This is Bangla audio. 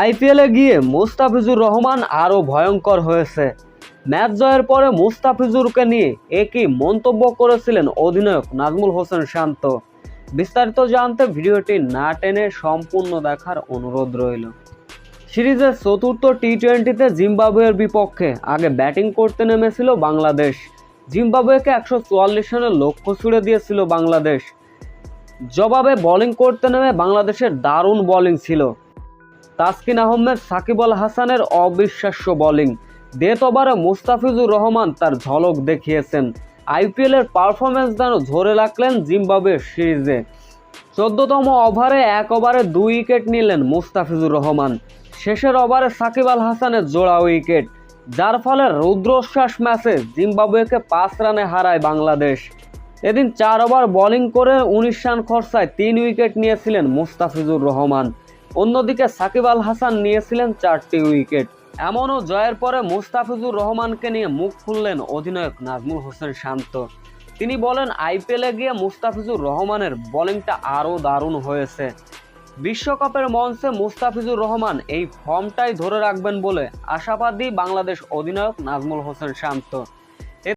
আইপিএলে গিয়ে মুস্তাফিজুর রহমান আরও ভয়ঙ্কর হয়েছে। ম্যাচ জয়ের পরে মুস্তাফিজুরকে নিয়ে একই মন্তব্য করেছিলেন অধিনায়ক নাজমুল হোসেন শান্ত। বিস্তারিত জানতে ভিডিওটি না টেনে সম্পূর্ণ দেখার অনুরোধ রইল। সিরিজের চতুর্থ টি টোয়েন্টিতে জিম্বাবুয়ের বিপক্ষে আগে ব্যাটিং করতে নেমেছিল বাংলাদেশ। জিম্বাবুয়েকে একশো চুয়াল্লিশ রানের লক্ষ্য ছুড়ে দিয়েছিল বাংলাদেশ। জবাবে বোলিং করতে নেমে বাংলাদেশের দারুণ বোলিং ছিল। তাসকিন আহমেদ, সাকিব আল হাসানের অবিশ্বাস্য বোলিং ডেথ ওভারে মুস্তাফিজুর রহমান তার ঝলক দেখিয়েছেন। আইপিএলের পারফরমেন্স যেন ঝরে রাখলেন জিম্বাবুয়ের সিরিজে। চোদ্দতম ওভারে এক ওভারে দুই উইকেট নিলেন মুস্তাফিজুর রহমান। শেষের ওভারে সাকিব আল হাসানের জোড়া উইকেট, যার ফলে রুদ্রশ্বাস ম্যাচে জিম্বাবুয়েকে পাঁচ রানে হারায় বাংলাদেশ। এদিন চার ওভার বোলিং করে উনিশ রান খরচায় তিন উইকেট নিয়েছিলেন মুস্তাফিজুর রহমান। অন্যদিকে সাকিব আল হাসান নিয়েছিলেন চারটি উইকেট। এমনও জয়ের পরে মুস্তাফিজুর রহমানকে নিয়ে মুখ খুললেন অধিনায়ক নাজমুল হোসেন শান্ত। তিনি বলেন, আইপিএলে গিয়ে মুস্তাফিজুর রহমানের বোলিংটা আরও দারুণ হয়েছে। বিশ্বকাপের মঞ্চে মুস্তাফিজুর রহমান এই ফর্মটাই ধরে রাখবেন বলে আশাবাদী বাংলাদেশ অধিনায়ক নাজমুল হোসেন শান্ত।